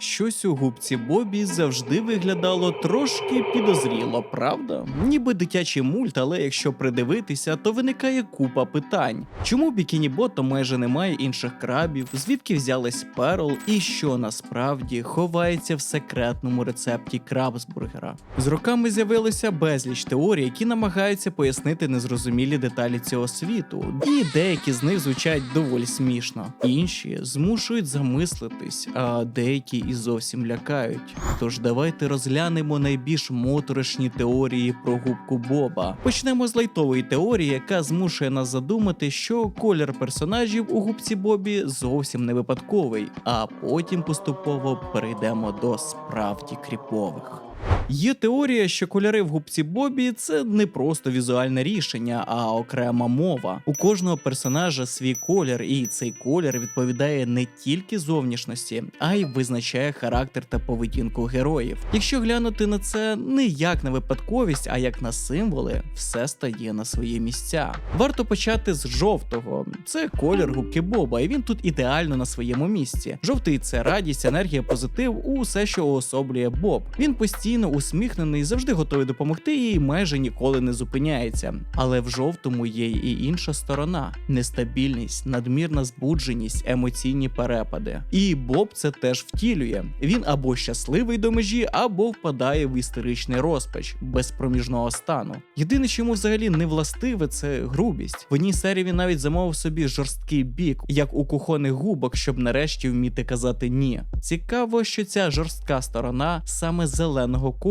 Щось у губці Бобі завжди виглядало трошки підозріло, правда? Ніби дитячий мульт, але якщо придивитися, то виникає купа питань. Чому Бікіні Ботом майже немає інших крабів, звідки взялась перл і що насправді ховається в секретному рецепті крабсбургера? З роками з'явилося безліч теорій, які намагаються пояснити незрозумілі деталі цього світу, і деякі з них звучать доволі смішно, інші змушують замислитись, а деякі і зовсім лякають. Тож давайте розглянемо найбільш моторошні теорії про губку Боба. Почнемо з лайтової теорії, яка змушує нас задумати, що колір персонажів у губці Бобі зовсім не випадковий, а потім поступово перейдемо до справді кріпових. Є теорія, що кольори в губці Бобі це не просто візуальне рішення, а окрема мова. У кожного персонажа свій колір, і цей колір відповідає не тільки зовнішності, а й визначає характер та поведінку героїв. Якщо глянути на це не як на випадковість, а як на символи, все стає на свої місця. Варто почати з жовтого. Це колір губки Боба, і він тут ідеально на своєму місці. Жовтий це радість, енергія, позитив, усе, що уособлює Боб. Він постійно усміхнений, завжди готовий допомогти і майже ніколи не зупиняється. Але в жовтому є і інша сторона: нестабільність, надмірна збудженість, емоційні перепади. І Боб це теж втілює. Він або щасливий до межі, або впадає в істеричний розпач без проміжного стану. Єдине, чому взагалі не властиве, це грубість. В одній серії він навіть замовив собі жорсткий бік, як у кухонних губок, щоб нарешті вміти казати ні. Цікаво, що ця жорстка сторона саме зеленого кольору,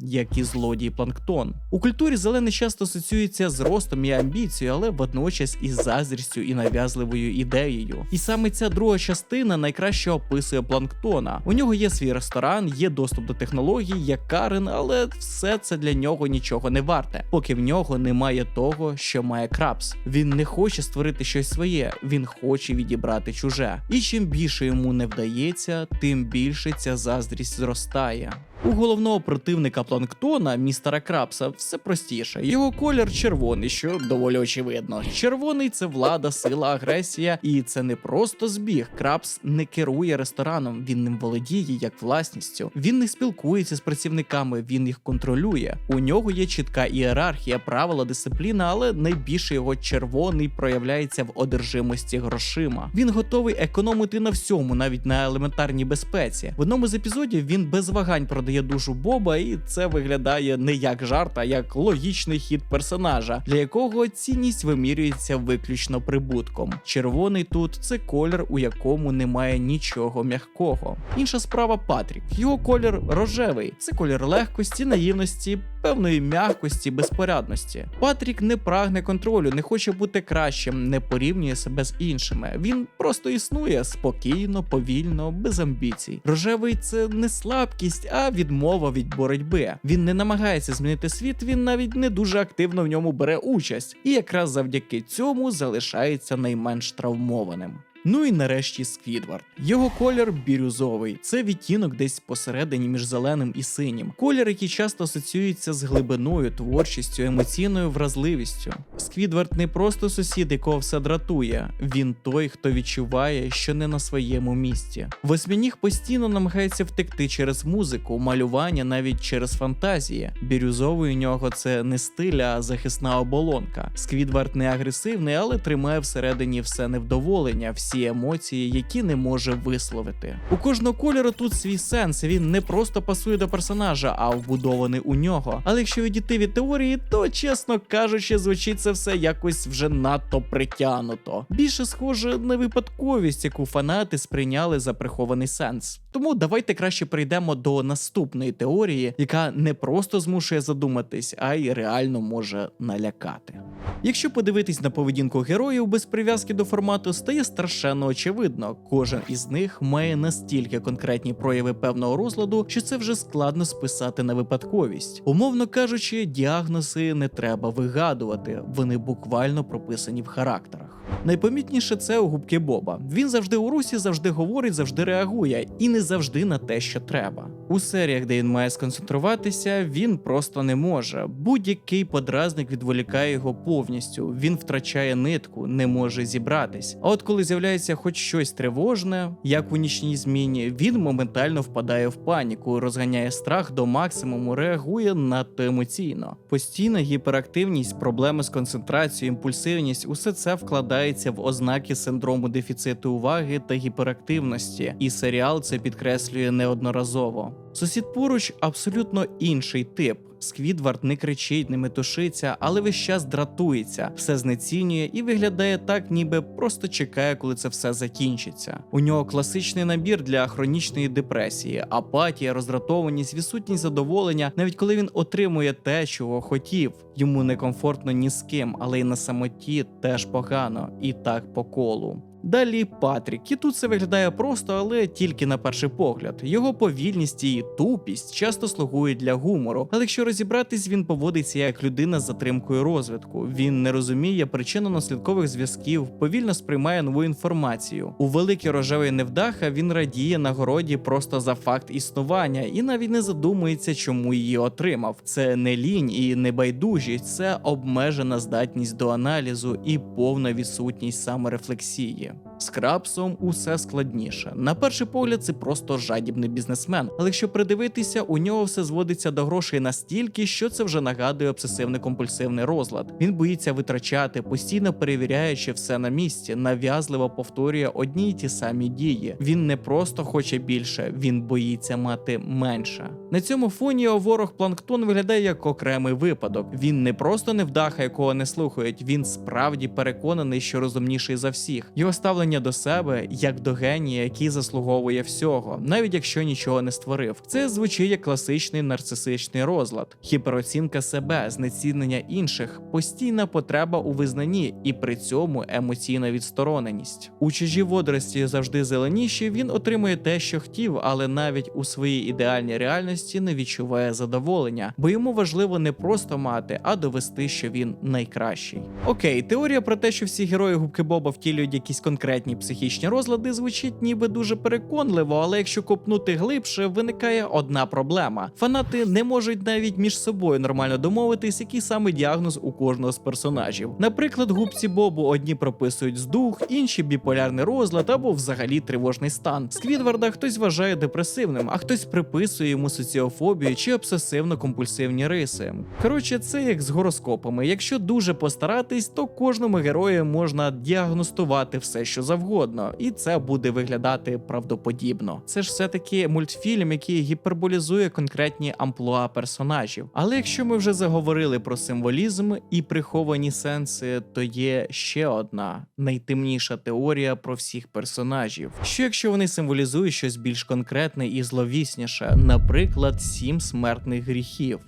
як і злодій планктон. У культурі зелений часто асоціюється з ростом і амбіцією, але водночас із заздрістю і нав'язливою ідеєю. І саме ця друга частина найкраще описує планктона. У нього є свій ресторан, є доступ до технологій, як Карен, але все це для нього нічого не варте, поки в нього немає того, що має крабс. Він не хоче створити щось своє, він хоче відібрати чуже. І чим більше йому не вдається, тим більше ця заздрість зростає. У головного противника планктона, містера Крабса, все простіше. Його колір червоний, що доволі очевидно. Червоний це влада, сила, агресія, і це не просто збіг. Крабс не керує рестораном, він ним володіє як власністю. Він не спілкується з працівниками, він їх контролює. У нього є чітка ієрархія, правила, дисципліна, але найбільше його червоний проявляється в одержимості грошима. Він готовий економити на всьому, навіть на елементарній безпеці. В одному з епізодів він без вагань продає душу Боба, і це виглядає не як жарт, а як логічний хід персонажа, для якого цінність вимірюється виключно прибутком. Червоний тут це колір, у якому немає нічого м'якого. Інша справа Патрік. Його колір рожевий, це колір легкості, наївності. Певної м'якості, безпорядності. Патрік не прагне контролю, не хоче бути кращим, не порівнює себе з іншими. Він просто існує спокійно, повільно, без амбіцій. Рожевий це не слабкість, а відмова від боротьби. Він не намагається змінити світ, він навіть не дуже активно в ньому бере участь, і якраз завдяки цьому залишається найменш травмованим. Ну і нарешті Сквідвард. Його колір бірюзовий. Це відтінок десь посередині між зеленим і синім. Колір, який часто асоціюється з глибиною, творчістю, емоційною вразливістю. Сквідвард не просто сусід, якого все дратує. Він той, хто відчуває, що не на своєму місці. Восьмініг постійно намагається втекти через музику, малювання, навіть через фантазії. Бірюзовий у нього це не стиль, а захисна оболонка. Сквідвард не агресивний, але тримає всередині все невдоволення. всі всі емоції, які не може висловити. У кожного кольору тут свій сенс. Він не просто пасує до персонажа, а вбудований у нього. Але якщо відійти від теорії, то чесно кажучи, звучить це все якось вже надто притягнуто. Більше схоже на випадковість, яку фанати сприйняли за прихований сенс. Тому давайте краще прийдемо до наступної теорії, яка не просто змушує задуматись, а й реально може налякати. Якщо подивитись на поведінку героїв без прив'язки до формату, стає страшенно очевидно. Кожен із них має настільки конкретні прояви певного розладу, що це вже складно списати на випадковість. Умовно кажучи, діагнози не треба вигадувати, вони буквально прописані в характерах. Найпомітніше це у губки Боба. Він завжди у русі, завжди говорить, завжди реагує, і не завжди на те, що треба. У серіях, де він має сконцентруватися, він просто не може. Будь-який подразник відволікає його повністю. Він втрачає нитку, не може зібратись. А от коли з'являється хоч щось тривожне, як у нічній зміні, він моментально впадає в паніку, розганяє страх до максимуму, реагує надто емоційно. Постійна гіперактивність, проблеми з концентрацією, імпульсивність усе це вкладається в ознаки синдрому дефіциту уваги та гіперактивності, і серіал це підкреслює неодноразово. Сусід поруч абсолютно інший тип. Сквідвард не кричить, не метушиться, але весь час дратується, все знецінює і виглядає так, ніби просто чекає, коли це все закінчиться. У нього класичний набір для хронічної депресії, апатія, роздратованість, відсутність задоволення, навіть коли він отримує те, чого хотів. Йому некомфортно ні з ким, але й на самоті теж погано, і так по колу. Далі Патрік, і тут це виглядає просто, але тільки на перший погляд. Його повільність і тупість часто слугують для гумору, але якщо розібратись, він поводиться як людина з затримкою розвитку. Він не розуміє причинно-наслідкових зв'язків, повільно сприймає нову інформацію. У великій рожевий невдаха він радіє нагороді просто за факт існування і навіть не задумується, чому її отримав. Це не лінь і не байдужість, це обмежена здатність до аналізу і повна відсутність саморефлексії. З крапсом усе складніше. На перший погляд, це просто жадібний бізнесмен. Але якщо придивитися, у нього все зводиться до грошей настільки, що це вже нагадує обсесивний-компульсивний розлад. Він боїться витрачати, постійно перевіряючи все на місці, нав'язливо повторює одні й ті самі дії. Він не просто хоче більше, він боїться мати менше. На цьому фоні ворог Планктон виглядає як окремий випадок. Він не просто невдаха, якого не слухають. Він справді переконаний, що розумніший за всіх. Його ставлення до себе як до генія, який заслуговує всього, навіть якщо нічого не створив. Це звучить як класичний нарцисичний розлад, гіпероцінка себе, знецінення інших, постійна потреба у визнанні і при цьому емоційна відстороненість. У чужі водорості завжди зеленіші. Він отримує те, що хотів, але навіть у своїй ідеальній реальності не відчуває задоволення, бо йому важливо не просто мати, а довести, що він найкращий. Окей, теорія про те, що всі герої губки Боба втілюють якісь конкретні психічні розлади, звучить ніби дуже переконливо, але якщо копнути глибше, виникає одна проблема: фанати не можуть навіть між собою нормально домовитись, який саме діагноз у кожного з персонажів. Наприклад, губці Бобу одні прописують здух, інші біполярний розлад або взагалі тривожний стан. Сквідварда хтось вважає депресивним, а хтось приписує йому соціофобію чи обсесивно-компульсивні риси. Коротше, це як з гороскопами. Якщо дуже постаратись, то кожному герою можна діагностувати все, що завгодно, і це буде виглядати правдоподібно. Це ж все таки мультфільм, який гіперболізує конкретні амплуа персонажів. Але якщо ми вже заговорили про символізм і приховані сенси, то є ще одна найтемніша теорія про всіх персонажів. Що якщо вони символізують щось більш конкретне і зловісніше, наприклад, сім смертних гріхів.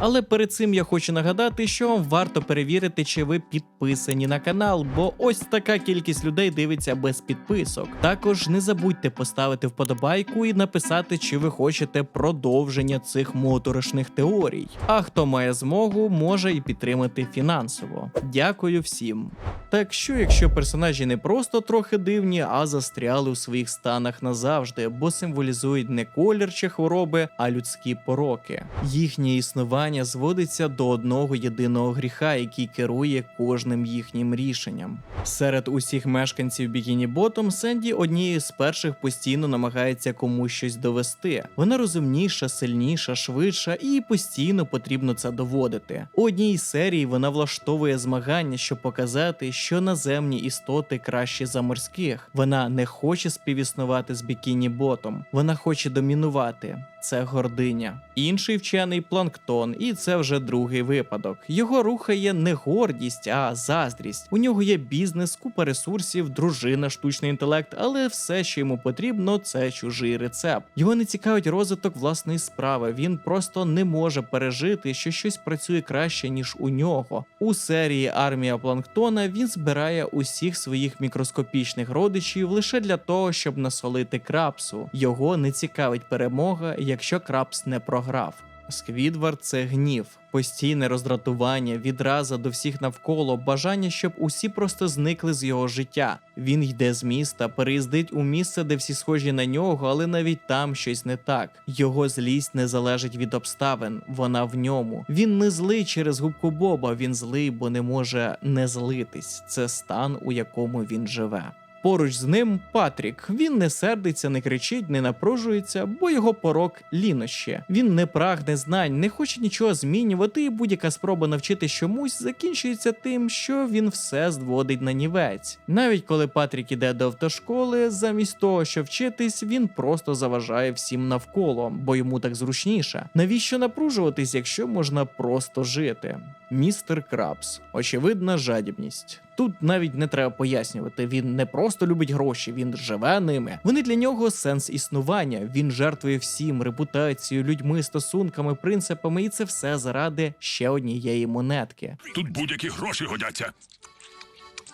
Але перед цим я хочу нагадати, що вам варто перевірити, чи ви підписані на канал, бо ось така кількість людей дивиться без підписок. Також не забудьте поставити вподобайку і написати, чи ви хочете продовження цих моторошних теорій. А хто має змогу, може і підтримати фінансово. Дякую всім. Так що, якщо персонажі не просто трохи дивні, а застряли у своїх станах назавжди, бо символізують не колір чи хвороби, а людські пороки. Їхнє існування зводиться до одного єдиного гріха, який керує кожним їхнім рішенням. Серед усіх мешканців Бікіні Ботом Сенді однією з перших постійно намагається комусь щось довести. Вона розумніша, сильніша, швидша, і постійно потрібно це доводити. У одній із серій вона влаштовує змагання, щоб показати, що наземні істоти кращі за морських. Вона не хоче співіснувати з Бікіні Ботом, вона хоче домінувати. Це гординя. Інший вчений планктон, і це вже другий випадок. Його рухає не гордість, а заздрість. У нього є бізнес, купа ресурсів, дружина, штучний інтелект, але все, що йому потрібно, це чужий рецепт. Його не цікавить розвиток власної справи. Він просто не може пережити, що щось працює краще ніж у нього. У серії Армія Планктона він збирає усіх своїх мікроскопічних родичів лише для того, щоб насолити крапсу. Його не цікавить перемога, якщо крапс не програв. Сквідвард це гнів, постійне роздратування, відраза до всіх навколо, бажання, щоб усі просто зникли з його життя. Він йде з міста, переїздить у місце, де всі схожі на нього, але навіть там щось не так. Його злість не залежить від обставин, вона в ньому. Він не злий через губку Боба, він злий, бо не може не злитись. Це стан, у якому він живе. Поруч з ним Патрік. Він не сердиться, не кричить, не напружується, бо його порок лінощі. Він не прагне знань, не хоче нічого змінювати, і будь-яка спроба навчитись чомусь закінчується тим, що він все зводить на нівець. Навіть коли Патрік іде до автошколи, замість того, що вчитись, він просто заважає всім навколо, бо йому так зручніше. Навіщо напружуватись, якщо можна просто жити? Містер Крабс, очевидна жадібність. Тут навіть не треба пояснювати. Він не просто любить гроші, він живе ними. Вони для нього сенс існування. Він жертвує всім репутацією, людьми, стосунками, принципами, і це все заради ще однієї монетки. Тут будь-які гроші годяться.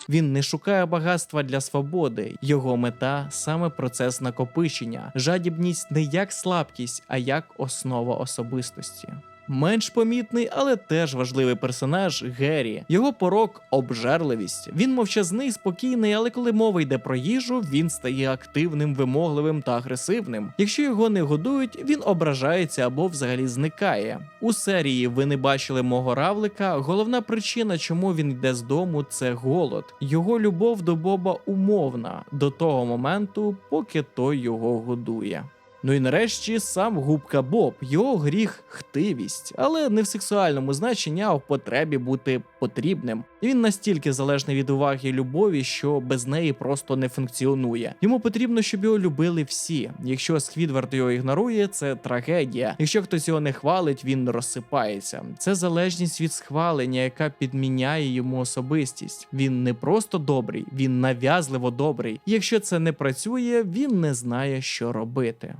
Він не шукає багатства для свободи. Його мета саме процес накопичення, жадібність не як слабкість, а як основа особистості. Менш помітний, але теж важливий персонаж Геррі. Його порок обжерливість. Він мовчазний, спокійний, але коли мова йде про їжу, він стає активним, вимогливим та агресивним. Якщо його не годують, він ображається або взагалі зникає. У серії ви не бачили мого равлика. Головна причина, чому він йде з дому, це голод. Його любов до Боба умовна до того моменту, поки той його годує. Ну і нарешті сам губка Боб, його гріх хтивість, але не в сексуальному значенні, а в потребі бути потрібним. Він настільки залежний від уваги і любові, що без неї просто не функціонує. Йому потрібно, щоб його любили всі. Якщо Сквідвард його ігнорує, це трагедія. Якщо хтось його не хвалить, він розсипається. Це залежність від схвалення, яка підміняє йому особистість. Він не просто добрий, він нав'язливо добрий. Якщо це не працює, він не знає, що робити.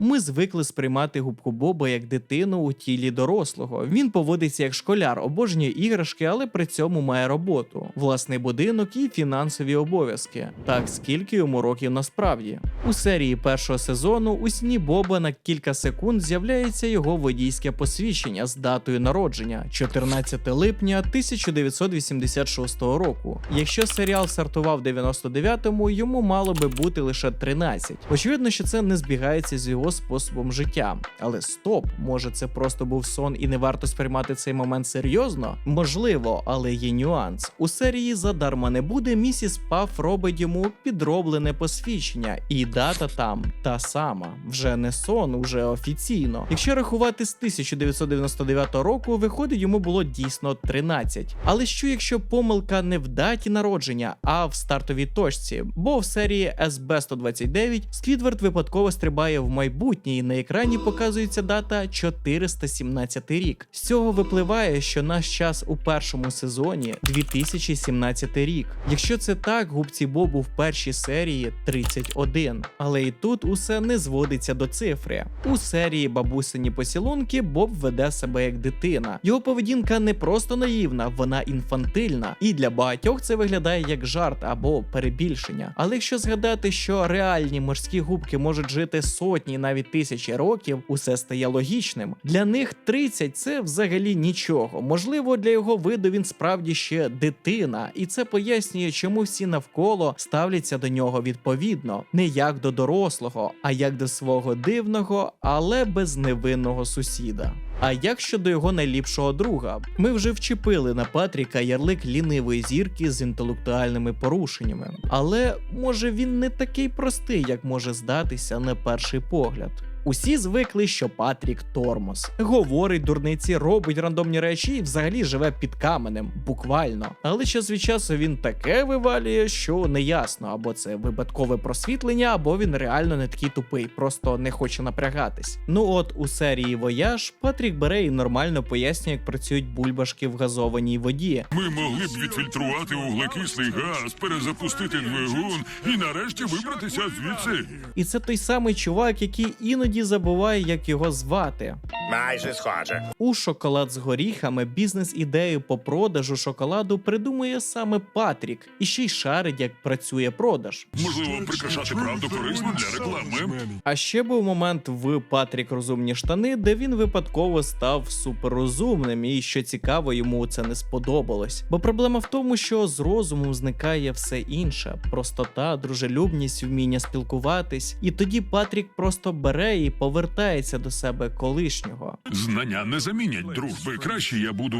Ми звикли сприймати губку Боба як дитину у тілі дорослого. Він поводиться як школяр, обожнює іграшки, але при цьому має роботу, власний будинок і фінансові обов'язки. Так скільки йому років насправді. У серії першого сезону у сні Боба на кілька секунд з'являється його водійське посвідчення з датою народження 14 липня 1986 року. Якщо серіал стартував в 99-му, йому мало би бути лише 13. Очевидно, що це не збігається з його способом життя. Але стоп, може це просто був сон і не варто сприймати цей момент серйозно? Можливо, але є нюанс. У серії задарма не буде. Місіс Паф робить йому підроблене посвідчення, і дата там та сама. Вже не сон, вже офіційно. Якщо рахувати з 1999 року, виходить, йому було дійсно 13. Але що якщо помилка не в даті народження, а в стартовій точці? Бо в серії SB 129 Сквідвард випадково стрибає в майбутнє, і на екрані показується дата 417 рік. З цього випливає, що наш час у першому сезоні 2017 рік. Якщо це так, губці Бобу в першій серії 31. Але і тут усе не зводиться до цифри. У серії бабусині поцілунки Боб веде себе як дитина. Його поведінка не просто наївна, вона інфантильна. І для багатьох це виглядає як жарт або перебільшення. Але якщо згадати, що реальні морські губки можуть жити сотні, навіть тисячі років, усе стає логічним. Для них 30 – це взагалі нічого. Можливо, для його виду він справді ще дитина, і це пояснює, чому всі навколо ставляться до нього відповідно, не як до дорослого, а як до свого дивного, але безневинного сусіда. А як щодо його найліпшого друга? Ми вже вчепили на Патріка ярлик лінивої зірки з інтелектуальними порушеннями. Але може він не такий простий, як може здатися на перший погляд. Усі звикли, що Патрік тормоз. Говорить дурниці, робить рандомні речі і взагалі живе під каменем, буквально. Але час від часу він таке вивалює, що неясно, або це випадкове просвітлення, або він реально не такий тупий, просто не хоче напрягатись. Ну от у серії Вояж Патрік бере і нормально пояснює, як працюють бульбашки в газованій воді. Ми могли б відфільтрувати вуглекислий газ, перезапустити двигун і нарешті вибратися звідси. І це той самий чувак, який іноді забуває, як його звати. Майже схоже. У шоколад з горіхами бізнес-ідею по продажу шоколаду придумує саме Патрік і ще й шарить, як працює продаж. Можливо, прикрашати правду корисно для реклами. А ще був момент в Патрік розумні штани, де він випадково став суперрозумним, і що цікаво, йому це не сподобалось. Бо проблема в тому, що з розумом зникає все інше: простота, дружелюбність, вміння спілкуватись. І тоді Патрік просто бере і повертається до себе колишнього. Знання не замінять дружби. Краще я буду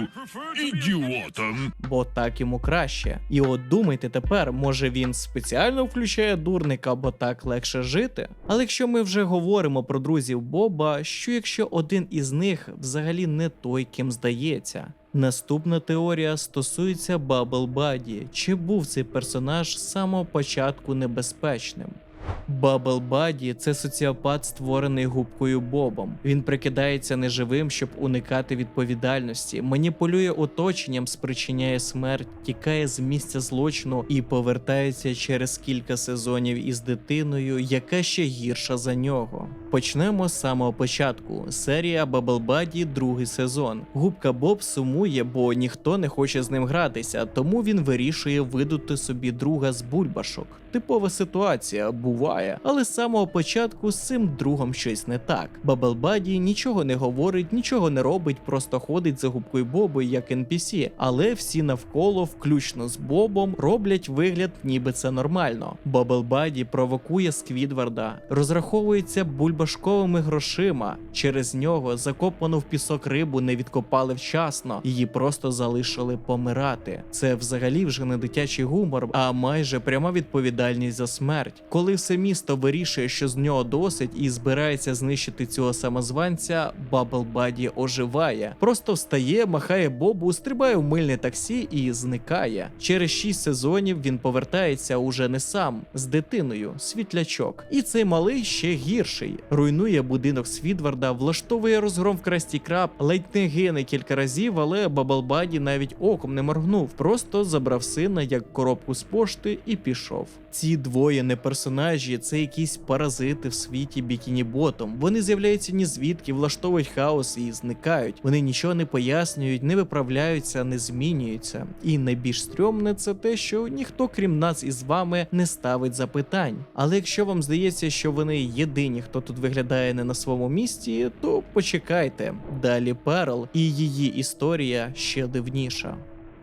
ідіотом. бо так йому краще. І от думайте тепер, може він спеціально включає дурника, бо так легше жити. Але якщо ми вже говоримо про друзів Боба, що якщо один із них взагалі не той, ким здається? Наступна теорія стосується Бабл Баді. Чи був цей персонаж з самого початку небезпечним? Бабл Баді це соціопат, створений губкою Бобом. Він прикидається неживим, щоб уникати відповідальності, маніпулює оточенням, спричиняє смерть, тікає з місця злочину і повертається через кілька сезонів із дитиною, яка ще гірша за нього. Почнемо з самого початку. Серія Бабл Баді, другий сезон. Губка Боб сумує, бо ніхто не хоче з ним гратися, тому він вирішує видути собі друга з бульбашок. Типова ситуація буває, але з самого початку з цим другом щось не так. Бабл Баді нічого не говорить, нічого не робить, просто ходить за губкою Бобу як NPC, але всі навколо, включно з Бобом, роблять вигляд, ніби це нормально. Бабл Баді провокує Сквідварда, розраховується бульбашковими грошима. Через нього закопану в пісок рибу не відкопали вчасно, її просто залишили помирати. Це взагалі вже не дитячий гумор, а майже пряма відповідальність за смерть. Коли все місто вирішує, що з нього досить, і збирається знищити цього самозванця, Бабл Баді оживає, просто встає, махає Бобу, стрибає в мильне таксі і зникає. Через шість сезонів він повертається уже не сам з дитиною, світлячок. І цей малий ще гірший. Руйнує будинок Свідварда, влаштовує розгром в красті краб, ледь не гине кілька разів, але Бабалбаді навіть оком не моргнув, просто забрав сина як коробку з пошти і пішов. Ці двоє не персонажі, це якісь паразити в світі Бікіні Ботом. Вони з'являються ні звідки, влаштовують хаос і зникають. Вони нічого не пояснюють, не виправляються, не змінюються. І найбільш стрьомне це те, що ніхто, крім нас із вами, не ставить запитань. Але якщо вам здається, що вони єдині, хто тут виглядає не на своєму місці, то почекайте. Далі Перл і її історія ще дивніша.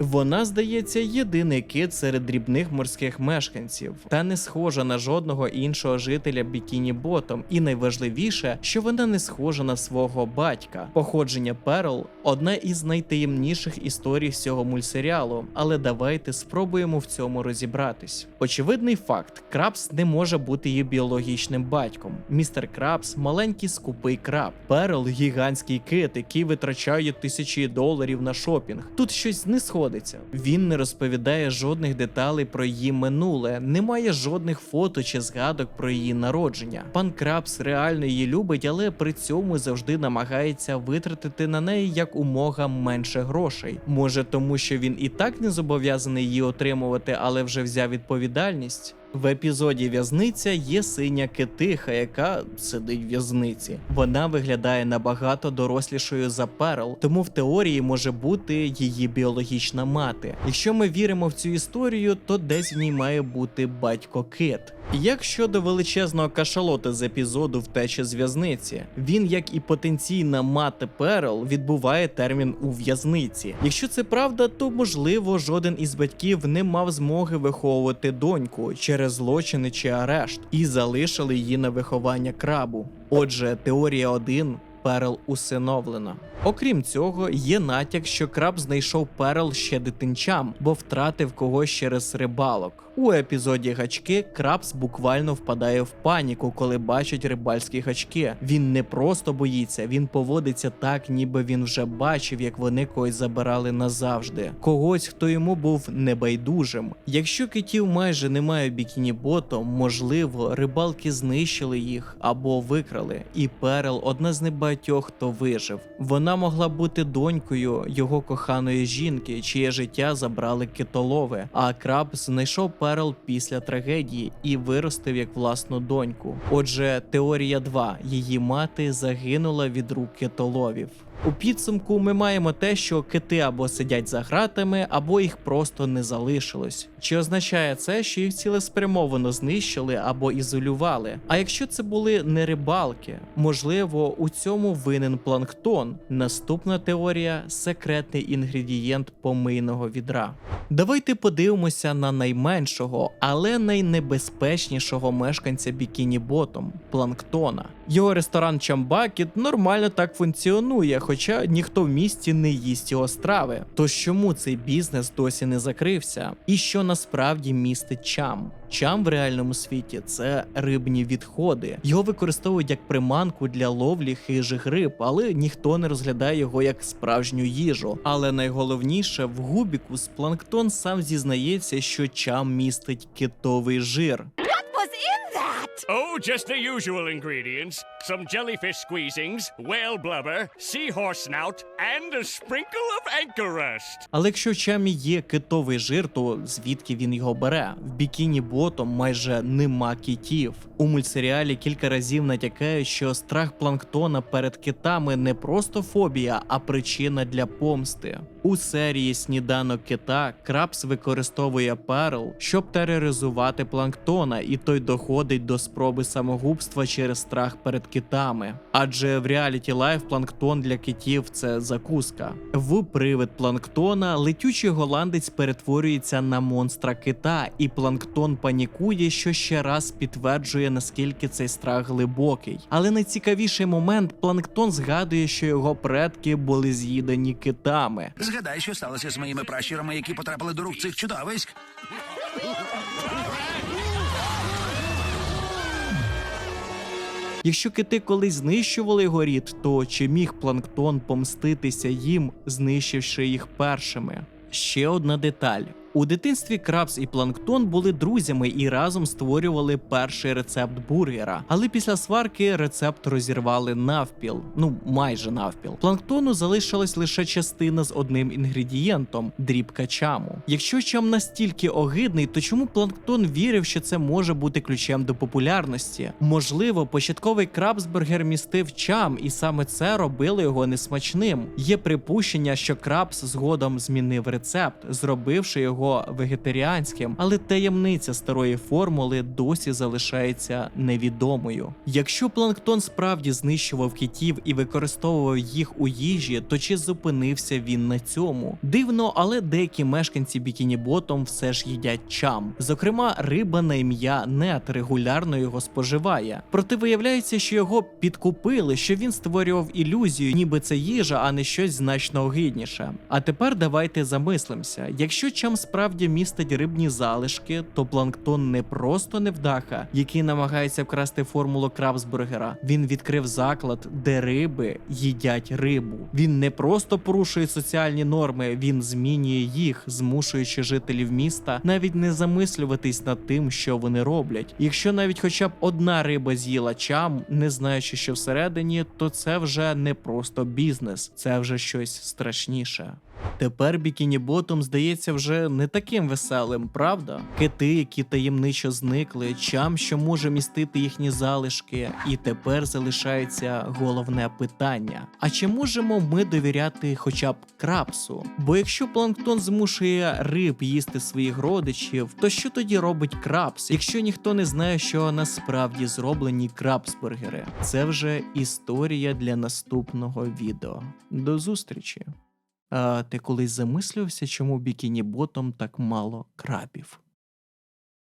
Вона, здається, єдиний кит серед дрібних морських мешканців, та не схожа на жодного іншого жителя Бікіні Ботом. І найважливіше, що вона не схожа на свого батька. Походження Перл одна із найтаємніших історій всього мультсеріалу. Але давайте спробуємо в цьому розібратись. Очевидний факт: Крабс не може бути її біологічним батьком. Містер Крабс маленький скупий краб. Перл гігантський кит, який витрачає тисячі доларів на шопінг. Тут щось не сходиться. Він не розповідає жодних деталей про її минуле, немає жодних фото чи згадок про її народження. Пан Крабс реально її любить, але при цьому завжди намагається витратити на неї як умога менше грошей. Може, тому що він і так не зобов'язаний її отримувати, але вже взяв відповідальність. В епізоді в'язниця є синя китиха, яка сидить в в'язниці. Вона виглядає набагато дорослішою за Перл, тому в теорії може бути її біологічна мати. Якщо ми віримо в цю історію, то десь в ній має бути батько Кит. Як щодо величезного кашалота з епізоду втечі з в'язниці, він, як і потенційна мати Перл, відбуває термін у в'язниці. Якщо це правда, то можливо жоден із батьків не мав змоги виховувати доньку через злочини чи арешт, і залишили її на виховання крабу. Отже, теорія 1 Перл усиновлена. Окрім цього, є натяк, що краб знайшов перл ще дитинчам, бо втратив когось через рибалок. У епізоді гачки Крабс буквально впадає в паніку, коли бачить рибальські гачки. Він не просто боїться, він поводиться так, ніби він вже бачив, як вони когось забирали назавжди. Когось, хто йому був небайдужим. Якщо китів майже немає бікіні ботом, можливо, рибалки знищили їх або викрали. І перл одна з небагатьох хто вижив. Вона могла бути донькою його коханої жінки, чиє життя забрали китолови. А краб знайшов перл після трагедії і виростив як власну доньку. Отже, теорія 2. її мати загинула від рук китоловів. У підсумку ми маємо те, що кити або сидять за гратами, або їх просто не залишилось. Чи означає це, що їх цілеспрямовано знищили або ізолювали? А якщо це були не рибалки, можливо, у цьому винен планктон. Наступна теорія секретний інгредієнт помийного відра. Давайте подивимося на найменшого, але найнебезпечнішого мешканця Бікіні Ботом планктона. Його ресторан Чамбакіт нормально так функціонує, хоча ніхто в місті не їсть його страви. Тож чому цей бізнес досі не закрився? І що насправді містить чам? Чам в реальному світі це рибні відходи. Його використовують як приманку для ловлі хижих риб, але ніхто не розглядає його як справжню їжу. Але найголовніше в губікус планктон сам зізнається, що чам містить китовий жир. was in that? Oh, just the usual ingredients some jellyfish squeezings, whale blubber, seahorse snout, and a sprinkle of anchor rust. Але якщо в чамі є китовий жир, то звідки він його бере? В бікіні ботом майже нема китів. У мультсеріалі кілька разів натякають, що страх планктона перед китами не просто фобія, а причина для помсти. У серії Сніданок кита Крабс використовує перл, щоб тероризувати планктона, і той доходить до спроби самогубства через страх перед китами. Адже в реаліті лайф планктон для китів це закуска. В привид планктона летючий голландець перетворюється на монстра кита, і планктон панікує, що ще раз підтверджує наскільки цей страх глибокий. Але найцікавіший момент планктон згадує, що його предки були з'їдені китами. Згадай, що сталося з моїми пращурами, які потрапили до рук цих чудовиськ. Якщо кити колись знищували його то чи міг планктон помститися їм, знищивши їх першими? Ще одна деталь. У дитинстві Крабс і Планктон були друзями і разом створювали перший рецепт бургера. Але після сварки рецепт розірвали навпіл. Ну майже навпіл. Планктону залишилась лише частина з одним інгредієнтом дрібка чаму. Якщо чам настільки огидний, то чому планктон вірив, що це може бути ключем до популярності? Можливо, початковий крабсбургер містив чам, і саме це робило його несмачним. Є припущення, що крабс згодом змінив рецепт, зробивши його вегетаріанським, але таємниця старої формули досі залишається невідомою. Якщо планктон справді знищував китів і використовував їх у їжі, то чи зупинився він на цьому? Дивно, але деякі мешканці Бікіні Ботом все ж їдять чам. Зокрема, риба на ім'я Нет регулярно його споживає. Проте виявляється, що його підкупили, що він створював ілюзію, ніби це їжа, а не щось значно огидніше. А тепер давайте замислимося: якщо чам справді містить рибні залишки, то планктон не просто невдаха, який намагається вкрасти формулу крабсбургера. Він відкрив заклад, де риби їдять рибу. Він не просто порушує соціальні норми, він змінює їх, змушуючи жителів міста навіть не замислюватись над тим, що вони роблять. Якщо навіть хоча б одна риба з'їла чам, не знаючи, що всередині, то це вже не просто бізнес, це вже щось страшніше. Тепер Бікіні Ботом здається вже не таким веселим, правда? Кити, які таємничо зникли, чам, що може містити їхні залишки, і тепер залишається головне питання: а чи можемо ми довіряти хоча б крапсу? Бо якщо планктон змушує риб їсти своїх родичів, то що тоді робить крабс, якщо ніхто не знає, що насправді зроблені крабсбургери? Це вже історія для наступного відео. До зустрічі! А ти колись замислювався, чому бікіні ботом так мало крабів?